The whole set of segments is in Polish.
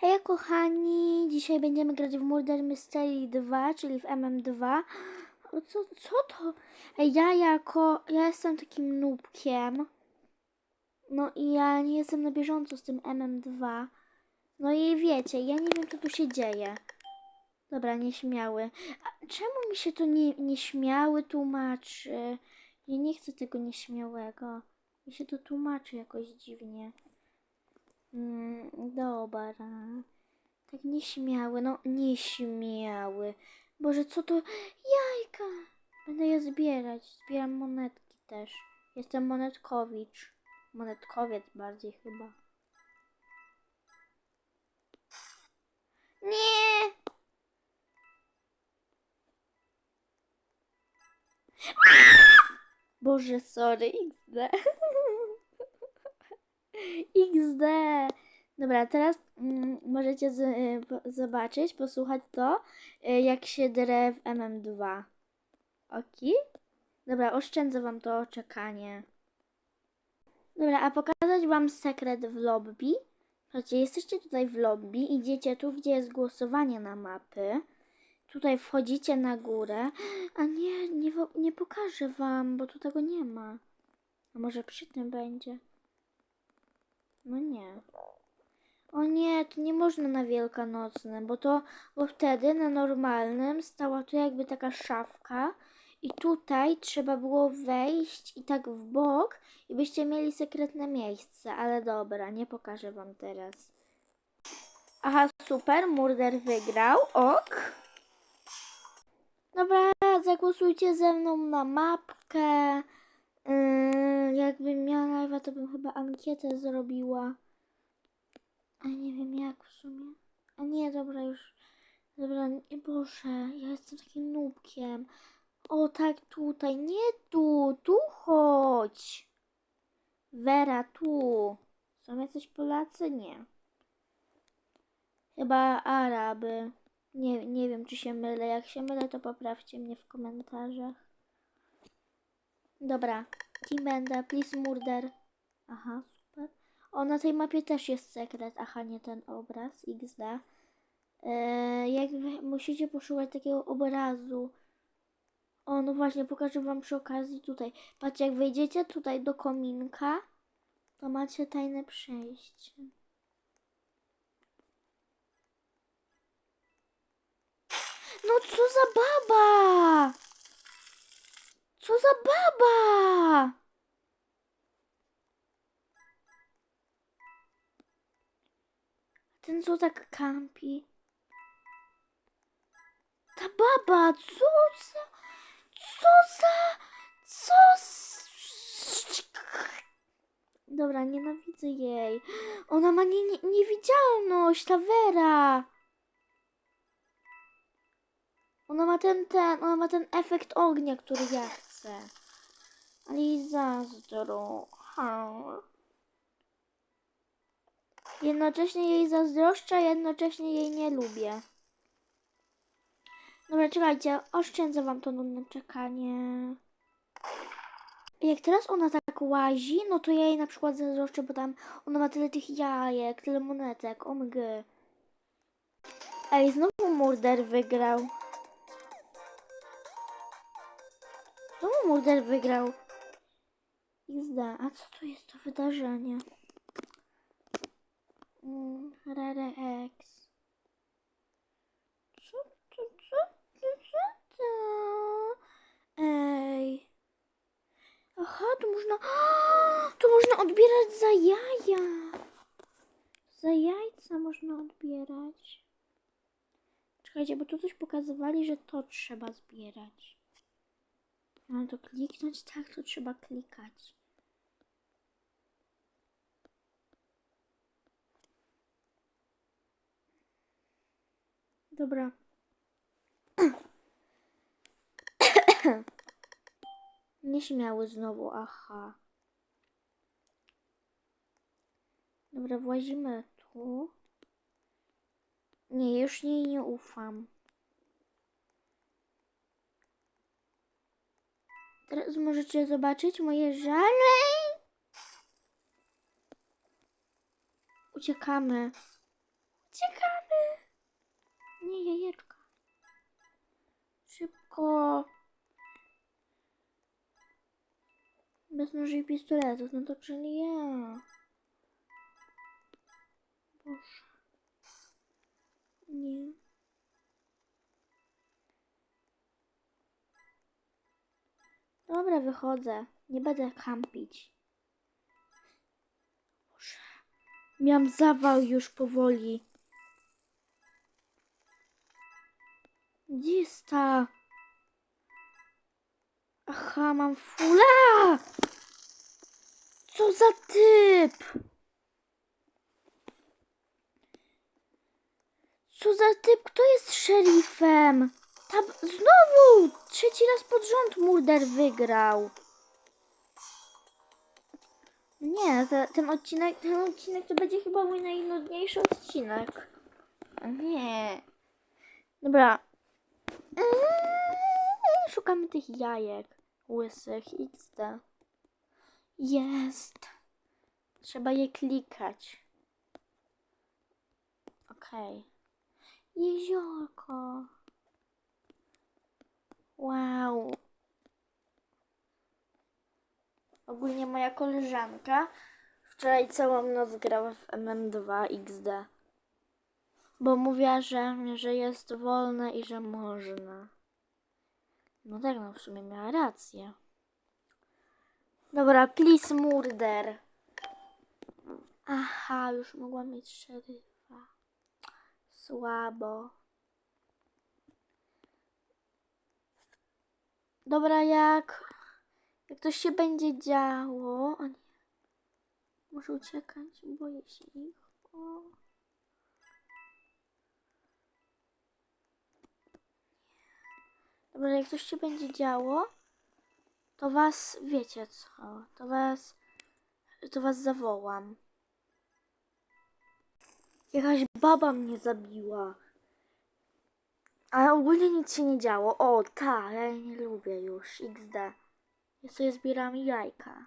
Hej kochani, dzisiaj będziemy grać w Murder Mystery 2, czyli w MM2. O, Co, co to? Ja jako, ja jestem takim nubkiem. No i ja nie jestem na bieżąco z tym MM2. No i wiecie, ja nie wiem co tu się dzieje. Dobra, nieśmiały. A czemu mi się to nie, nieśmiały tłumaczy? Ja nie chcę tego nieśmiałego. Mi się to tłumaczy jakoś dziwnie. Mm, dobra. Tak nieśmiały, no nieśmiały. Boże, co to? Jajka! Będę je zbierać. Zbieram monetki też. Jestem monetkowicz. Monetkowiec bardziej chyba. Nie! Boże, sorry, XD. XD. Dobra, teraz mm, możecie z, y, po, zobaczyć, posłuchać to, y, jak się drę w MM2. Ok? Dobra, oszczędzę wam to czekanie. Dobra, a pokazać wam sekret w lobby. Słuchajcie, jesteście tutaj w lobby, idziecie tu, gdzie jest głosowanie na mapy. Tutaj wchodzicie na górę. A nie, nie, nie pokażę wam, bo tu tego nie ma. A może przy tym będzie? No nie. O nie, to nie można na wielkanocnym, bo to, bo wtedy na normalnym stała tu jakby taka szafka i tutaj trzeba było wejść i tak w bok i byście mieli sekretne miejsce, ale dobra, nie pokażę wam teraz. Aha, super, Murder wygrał, ok. Dobra, zagłosujcie ze mną na mapkę. Yy, jakbym miała live'a, to bym chyba ankietę zrobiła. A nie wiem jak w sumie. A nie, dobra już. Dobra, nie, Boże, ja jestem takim nubkiem. O tak, tutaj, nie tu, tu chodź. Wera, tu. Są jacyś Polacy? Nie. Chyba Araby. Nie, nie wiem, czy się mylę. Jak się mylę, to poprawcie mnie w komentarzach. Dobra, kim będę? Please murder. Aha, super. O, na tej mapie też jest sekret. Aha, nie ten obraz. XD. Eee, jak musicie poszukać takiego obrazu. O, no właśnie, pokażę wam przy okazji tutaj. Patrzcie, jak wejdziecie tutaj do kominka, to macie tajne przejście. No co za baba! Co za baba! Ten co tak kampi? Ta baba, co za... Co za... Co z... Dobra, nienawidzę jej. Ona ma nie, nie, niewidzialność, ta Vera. Ona ma ten, ten, ona ma ten efekt ognia, który ja chcę. Ale jej. Jednocześnie jej zazdroszczę, jednocześnie jej nie lubię. Dobra, czekajcie, oszczędzę wam to nudne czekanie. Jak teraz ona tak łazi, no to ja jej na przykład zazdroszczę, bo tam ona ma tyle tych jajek, tyle monetek, omg. Ej, znowu Murder wygrał. Murder wygrał. XD, a co to jest to wydarzenie? Mm, Rare X. Co to, co to, co to? Ej. Aha, tu można, tu można odbierać za jaja. Za jajca można odbierać. Czekajcie, bo tu coś pokazywali, że to trzeba zbierać. Mam to kliknąć? Tak, to trzeba klikać. Dobra. Nieśmiały znowu, aha. Dobra, włazimy tu. Nie, już jej nie ufam. Teraz możecie zobaczyć moje żale. Uciekamy. Uciekamy. Nie, jajeczka. Szybko. Bez noży i pistoletów, no to czyli ja. Boże. Nie. Dobra, wychodzę. Nie będę kampić. Boże. Miałam zawał już powoli. Gdzie jest ta? Aha, mam fula! Co za typ? Co za typ? Kto jest szerifem? Znowu! Trzeci raz pod rząd Murder wygrał. Nie, te, ten odcinek, ten odcinek to będzie chyba mój najnudniejszy odcinek. Nie. Dobra. Eee, Szukamy tych jajek łysych XD. Jest. Trzeba je klikać. Okej. Jeziorko. Ogólnie moja koleżanka wczoraj całą noc grała w MM2 XD. Bo mówiła, że, że jest wolne i że można. No tak, no w sumie miała rację. Dobra, please murder. Aha, już mogłam mieć szeryfa. Słabo. Dobra, jak... Jak to się będzie działo... O nie. Muszę uciekać, boję się ich. O. Dobra, jak coś się będzie działo, to was, wiecie co, to was, to was zawołam. Jakaś baba mnie zabiła. Ale ogólnie nic się nie działo. O, tak, ja jej nie lubię już. XD. Ja sobie zbieram jajka.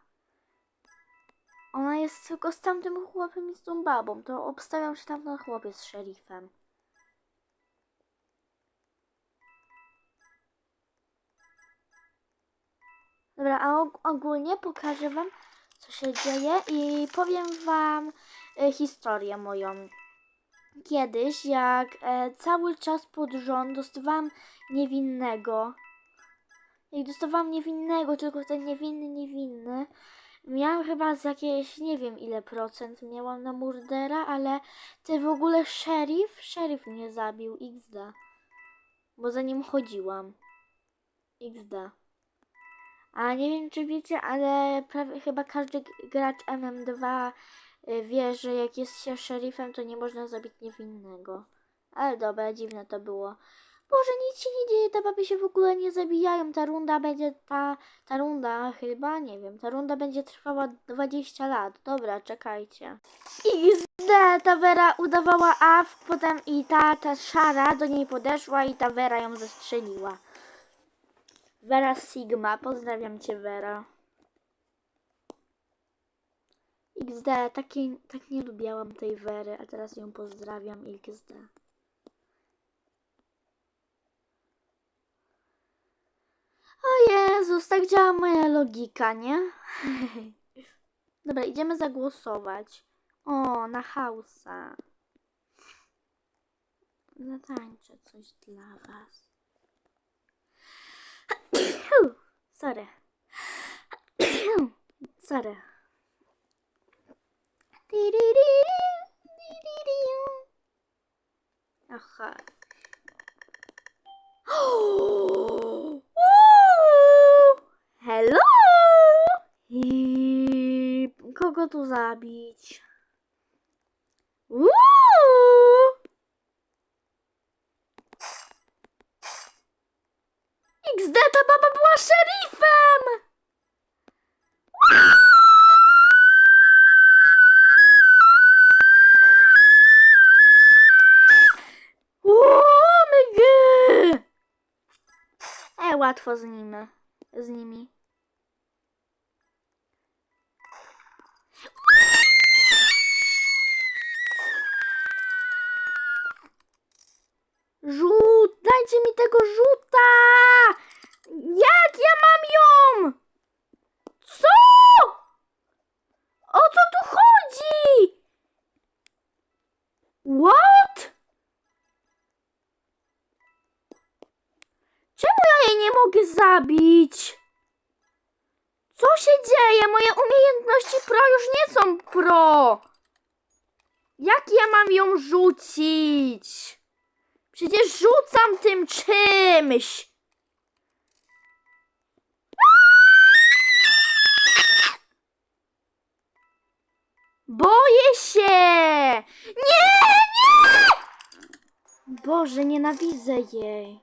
Ona jest tylko z tamtym chłopem i z tą babą. To obstawiam, że tamten chłopiec z szerifem. Dobra, a og- ogólnie pokażę wam, co się dzieje i powiem wam e, historię moją. Kiedyś, jak e, cały czas pod rząd dostawałam niewinnego, jak dostawałam niewinnego, tylko ten niewinny, niewinny, miałam chyba z jakieś, nie wiem ile procent miałam na murdera, ale ty w ogóle szerif, szerif mnie zabił, XD. Bo za nim chodziłam. XD. A nie wiem, czy wiecie, ale prawie, chyba każdy gracz MM2 y, wie, że jak jest się szerifem, to nie można zabić niewinnego. Ale dobra, dziwne to było. Boże, nic się nie dzieje, te baby się w ogóle nie zabijają. Ta runda będzie, ta, ta runda chyba, nie wiem, ta runda będzie trwała 20 lat. Dobra, czekajcie. XD, ta Vera udawała AF, potem i ta, ta szara do niej podeszła i ta Vera ją zestrzeliła. Vera Sigma, pozdrawiam cię Vera. XD, takie, tak nie lubiałam tej Wery, a teraz ją pozdrawiam XD. O Jezus, tak działa moja logika, nie? Dobra, idziemy zagłosować. O, na hausa. Zatańczę coś dla was. Sorry. Sorry. Aha. Uuu, Hello! I kogo tu zabić? Uuu! XD ta baba była szerifem! E, łatwo z nimi. tego rzuta! Jak ja mam ją? Co? O co tu chodzi? What? Czemu ja jej nie mogę zabić? Co się dzieje? Moje umiejętności pro już nie są pro. Jak ja mam ją rzucić? Przecież rzucam tym czymś. Boję się! Nie, nie! Boże, nienawidzę jej.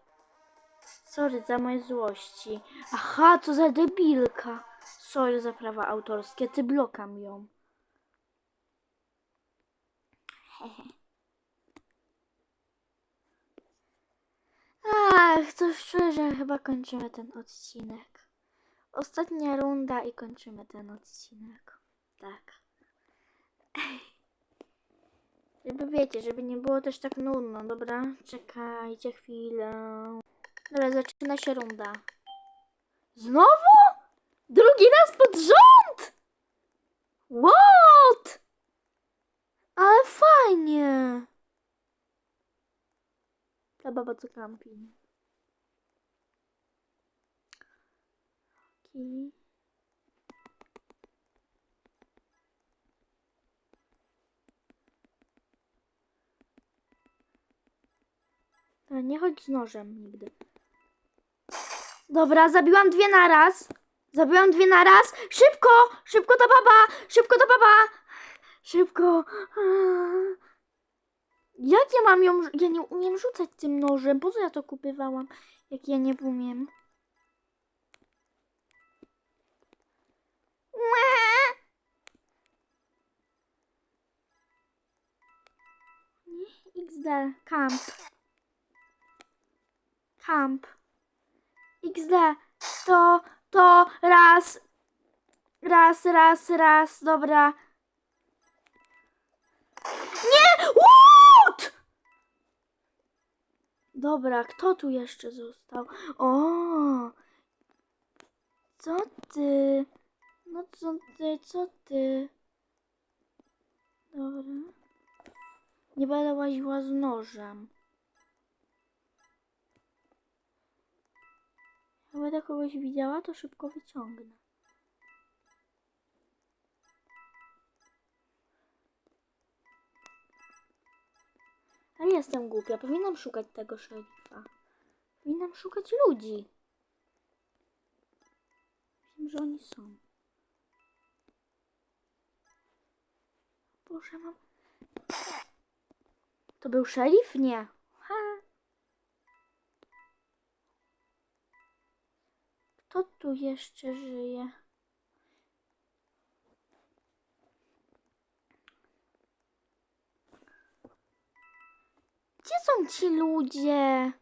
Sorry za moje złości. Aha, co za debilka. Sorry za prawa autorskie, ty blokam ją. Ach, coś czuję, że chyba kończymy ten odcinek. Ostatnia runda i kończymy ten odcinek. Tak. Żeby wiecie, żeby nie było też tak nudno, dobra? Czekajcie chwilę. Dobra, zaczyna się runda. Znowu? Drugi raz pod rząd! What? Ale fajnie. Ta baba co kampi. Okej. A nie chodź z nożem nigdy. Dobra, zabiłam dwie naraz. Zabiłam dwie naraz. Szybko! Szybko ta baba! Szybko ta baba! Szybko! Jak ja mam ją... Ja nie umiem rzucać tym nożem. Po co ja to kupywałam? Jak ja nie umiem. XD. Camp. Camp. XD. To, to, raz. Raz, raz, raz. Dobra. Dobra, kto tu jeszcze został? O! Co ty? No co ty, co ty? Dobra. Nie będę łaziła z nożem. Jak będę kogoś widziała, to szybko wyciągnę. Ale jestem głupia, powinnam szukać tego szeryfa. Powinnam szukać ludzi. Wiem, że oni są. Boże, mam... To był szerif? Nie. Ha. Kto tu jeszcze żyje? Gdzie są ci ludzie?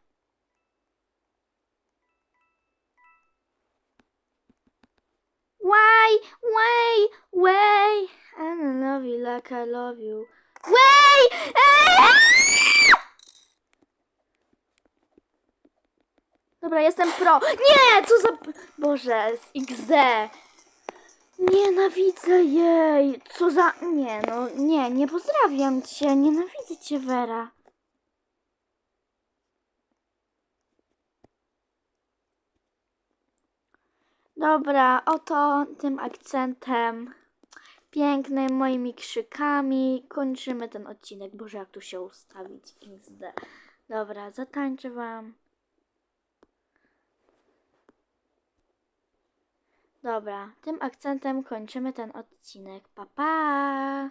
Why? Why? Why? I love you like I love you. Why? Dobra, jestem pro. Nie, co za... Boże, z XD. Nienawidzę jej. Co za... Nie, no, nie, nie pozdrawiam cię. Nienawidzę cię, Vera. Dobra, oto tym akcentem pięknym, moimi krzykami kończymy ten odcinek. Boże, jak tu się ustawić? XD. Dobra, zatańczę wam. Dobra, tym akcentem kończymy ten odcinek. Pa, pa!